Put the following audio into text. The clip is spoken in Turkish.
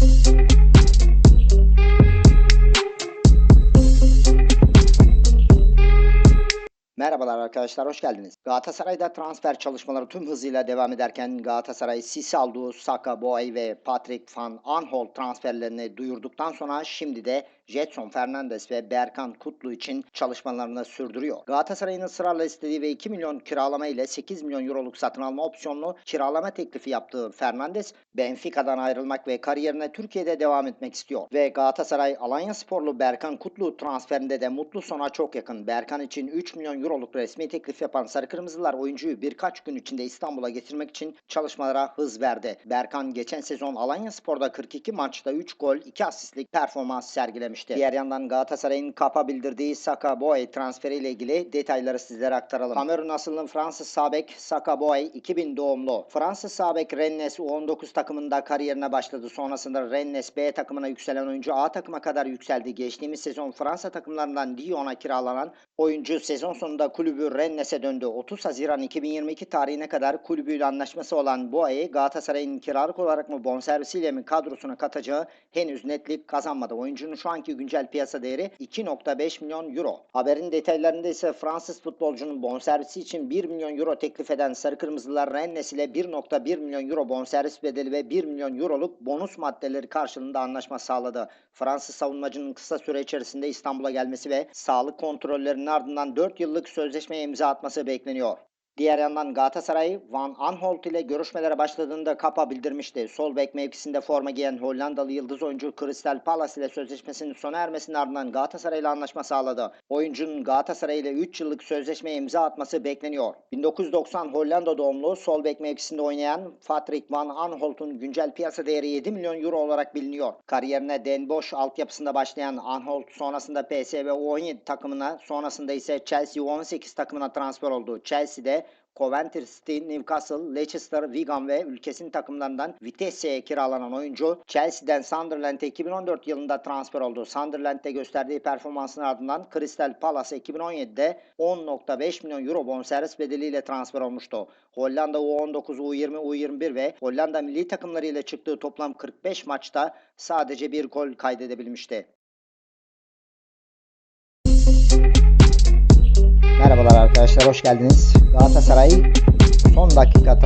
Thank you. Merhabalar arkadaşlar, hoş geldiniz. Galatasaray'da transfer çalışmaları tüm hızıyla devam ederken Galatasaray Sisaldo, Saka, Boey ve Patrick Van Aanholt transferlerini duyurduktan sonra şimdi de Jetson Fernandes ve Berkan Kutlu için çalışmalarını sürdürüyor. Galatasaray'ın ısrarla istediği ve 2 milyon kiralama ile 8 milyon euroluk satın alma opsiyonlu kiralama teklifi yaptığı Fernandes, Benfica'dan ayrılmak ve kariyerine Türkiye'de devam etmek istiyor. Ve Galatasaray Alanya Sporlu Berkan Kutlu transferinde de mutlu sona çok yakın. Berkan için 3 milyon euroluk resmi teklif yapan Sarı Kırmızılar oyuncuyu birkaç gün içinde İstanbul'a getirmek için çalışmalara hız verdi. Berkan geçen sezon Alanya Spor'da 42 maçta 3 gol 2 asistlik performans sergilemişti. Diğer yandan Galatasaray'ın kapa bildirdiği Saka Boey transferiyle ilgili detayları sizlere aktaralım. Kamerun asıllı Fransız Sabek Saka Boey 2000 doğumlu. Fransız Sabek Rennes U19 takımında kariyerine başladı. Sonrasında Rennes B takımına yükselen oyuncu A takıma kadar yükseldi. Geçtiğimiz sezon Fransa takımlarından Lyon'a kiralanan oyuncu sezon sonunda kulübü Rennes'e döndü. 30 Haziran 2022 tarihine kadar kulübüyle anlaşması olan Boey'i Galatasaray'ın kiralık olarak mı bonservisiyle mi kadrosuna katacağı henüz netlik kazanmadı. Oyuncunun şu anki güncel piyasa değeri 2.5 milyon euro. Haberin detaylarında ise Fransız futbolcunun bonservisi için 1 milyon euro teklif eden Sarı Kırmızılar Rennes ile 1.1 milyon euro bonservis bedeli ve 1 milyon euroluk bonus maddeleri karşılığında anlaşma sağladı. Fransız savunmacının kısa süre içerisinde İstanbul'a gelmesi ve sağlık kontrollerinin ardından 4 yıllık sözleşmeye imza atması bekleniyor. Diğer yandan Galatasaray Van Aanholt ile görüşmelere başladığında kapa bildirmişti. Sol bek mevkisinde forma giyen Hollandalı yıldız oyuncu Crystal Palace ile sözleşmesinin sona ermesinin ardından Galatasaray ile anlaşma sağladı. Oyuncunun Galatasaray ile 3 yıllık sözleşmeye imza atması bekleniyor. 1990 Hollanda doğumlu sol bek mevkisinde oynayan Patrick Van Aanholt'un güncel piyasa değeri 7 milyon euro olarak biliniyor. Kariyerine Den Bosch altyapısında başlayan Aanholt sonrasında PSV U17 takımına sonrasında ise Chelsea U18 takımına transfer oldu. Chelsea'de Coventry City, Newcastle, Leicester, Wigan ve ülkesinin takımlarından Vitesse'ye kiralanan oyuncu Chelsea'den Sunderland'e 2014 yılında transfer oldu. Sunderland'de gösterdiği performansın ardından Crystal Palace 2017'de 10.5 milyon euro bonservis bedeliyle transfer olmuştu. Hollanda U19, U20, U21 ve Hollanda milli takımları ile çıktığı toplam 45 maçta sadece bir gol kaydedebilmişti. Arkadaşlar, hoş geldiniz. Galatasaray son dakika